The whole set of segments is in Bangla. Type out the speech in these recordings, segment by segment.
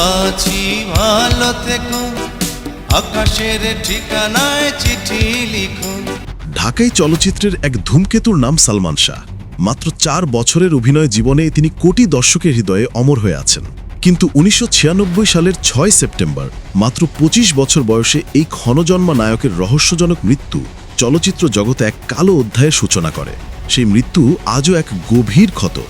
আছি ভালো থেকো। আকাশের ঠিকানায় চিঠি লিখো। ঢাকাই চলচ্চিত্রের এক ধূমকেতুর নাম সালমান শাহ। মাত্র চার বছরের অভিনয় জীবনে তিনি কোটি দর্শকের হৃদয়ে অমর হয়ে আছেন। কিন্তু উনিশশো ছিয়ানব্বই সালের ছয় সেপ্টেম্বর, মাত্র ২৫ বছর বয়সে এই ক্ষণজন্মা নায়কের রহস্যজনক মৃত্যু চলচ্চিত্র জগতে এক কালো অধ্যায়ের সূচনা করে। সেই মৃত্যু আজও এক গভীর ক্ষত।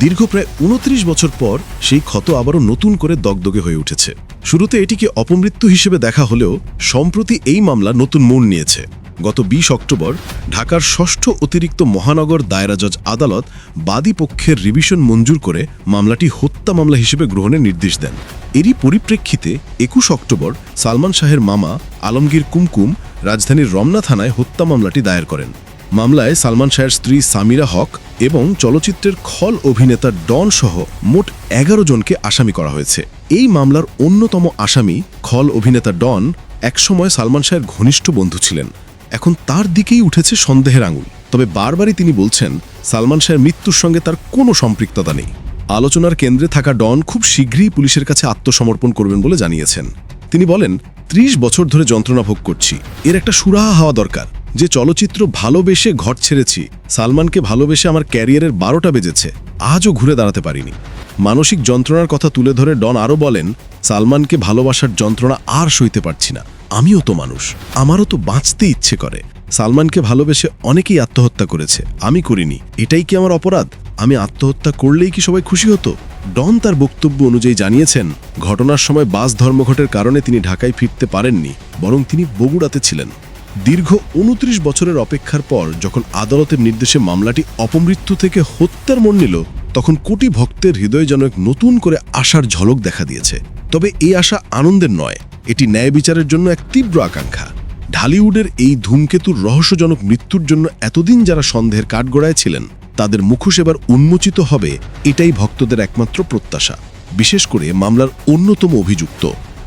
দীর্ঘ প্রায় উনত্রিশ বছর পর সেই ক্ষত আবারও নতুন করে দগদগে হয়ে উঠেছে। শুরুতে এটিকে অপমৃত্যু হিসেবে দেখা হলেও সম্প্রতি এই মামলা নতুন মোড় নিয়েছে। গত বিশ অক্টোবর ঢাকার ষষ্ঠ অতিরিক্ত মহানগর দায়রা জজ আদালত বাদী পক্ষের রিভিশন মঞ্জুর করে মামলাটি হত্যা মামলা হিসেবে গ্রহণের নির্দেশ দেন। এরই পরিপ্রেক্ষিতে একুশ অক্টোবর সালমান শাহের মামা আলমগীর কুমকুম রাজধানীর রমনা থানায় হত্যা মামলাটি দায়ের করেন। মামলায় সালমান শাহের স্ত্রী সামিরা হক এবং চলচ্চিত্রের খল অভিনেতা ডন সহ মোট এগারো জনকে আসামি করা হয়েছে। এই মামলার অন্যতম আসামি খল অভিনেতা ডন একসময় সালমান শাহের ঘনিষ্ঠ বন্ধু ছিলেন। এখন তার দিকেই উঠেছে সন্দেহের আঙুল। তবে বারবারই তিনি বলছেন, সালমান শাহের মৃত্যুর সঙ্গে তার কোনো সম্পৃক্ততা নেই। আলোচনার কেন্দ্রে থাকা ডন খুব শীঘ্রই পুলিশের কাছে আত্মসমর্পণ করবেন বলে জানিয়েছেন। তিনি বলেন, ত্রিশ বছর ধরে যন্ত্রণা ভোগ করছি। এর একটা সুরাহা হওয়া দরকার। যে চলচ্চিত্র ভালোবেসে ঘর ছেড়েছি, সালমানকে ভালোবেসে আমার ক্যারিয়ারের বারোটা বেজেছে, আজও ঘুরে দাঁড়াতে পারিনি। মানসিক যন্ত্রণার কথা তুলে ধরে ডন আরও বলেন, সালমানকে ভালোবাসার যন্ত্রণা আর সইতে পারছি না। আমিও তো মানুষ, আমারও তো বাঁচতে ইচ্ছে করে। সালমানকে ভালোবেসে অনেকেই আত্মহত্যা করেছে, আমি করিনি, এটাই কি আমার অপরাধ? আমি আত্মহত্যা করলেই কি সবাই খুশি হতো? ডন তার বক্তব্য অনুযায়ী জানিয়েছেন, ঘটনার সময় বাস ধর্মঘটের কারণে তিনি ঢাকায় ফিরতে পারেননি, বরং তিনি বগুড়াতে ছিলেন। দীর্ঘ উনত্রিশ বছরের অপেক্ষার পর যখন আদালতের নির্দেশে মামলাটি অপমৃত্যু থেকে হত্যার মন নিল, তখন কোটি ভক্তের হৃদয়ে যেন এক নতুন করে আশার ঝলক দেখা দিয়েছে। তবে এই আশা আনন্দের নয়, এটি ন্যায় বিচারের জন্য এক তীব্র আকাঙ্ক্ষা। ঢালিউডের এই ধূমকেতুর রহস্যজনক মৃত্যুর জন্য এতদিন যারা সন্দেহের কাঠগড়ায় ছিলেন, তাদের মুখোশ এবার উন্মোচিত হবে, এটাই ভক্তদের একমাত্র প্রত্যাশা। বিশেষ করে মামলার অন্যতম অভিযুক্ত।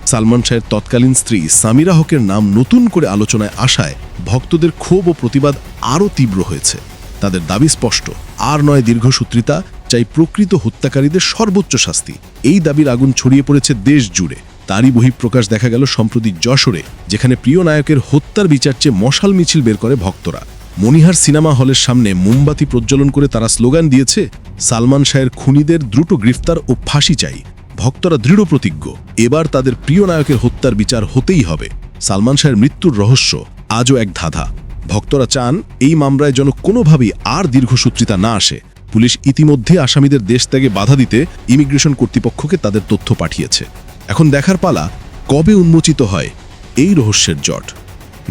সালমান শাহের তৎকালীন স্ত্রী সামিরা হকের নাম নতুন করে আলোচনায় আসায় ভক্তদের ক্ষোভ ও প্রতিবাদ আরও তীব্র হয়েছে। তাদের দাবি স্পষ্ট, আর নয় দীর্ঘসূত্রিতা চাই প্রকৃত হত্যাকারীদের সর্বোচ্চ শাস্তি। এই দাবির আগুন ছড়িয়ে পড়েছে দেশ জুড়ে। তারই বহিঃপ্রকাশ দেখা গেল সম্প্রতি যশোরে, যেখানে প্রিয় নায়কের হত্যার বিচার চেয়ে মশাল মিছিল বের করে ভক্তরা। মনিহার সিনেমা হলের সামনে মোমবাতি প্রজ্বলন করে তারা স্লোগান দিয়েছে, সালমান শাহের খুনিদের দ্রুত গ্রেফতার ও ফাঁসি চাই। ভক্তরা দৃঢ় প্রতিজ্ঞ। এবার তাদের প্রিয় নায়কের হত্যার বিচার হতেই হবে। সালমান শাহের মৃত্যুর রহস্য আজও এক ধাঁধা। ভক্তরা চান এই মামলায় যেন কোনোভাবেই আর দীর্ঘসূত্রিতা না আসে। পুলিশ ইতিমধ্যে আসামিদের দেশ ত্যাগে বাধা দিতে ইমিগ্রেশন কর্তৃপক্ষকে তাদের তথ্য পাঠিয়েছে। এখন দেখার পালা কবে উন্মোচিত হয় এই রহস্যের জট।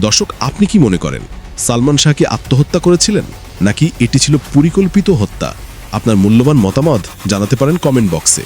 দর্শক, আপনি কি মনে করেন, সালমান শাহকে আত্মহত্যা করেছিলেন? নাকি এটি ছিল পরিকল্পিত হত্যা? আপনার মূল্যবান মতামত জানাতে পারেন কমেন্ট বক্সে।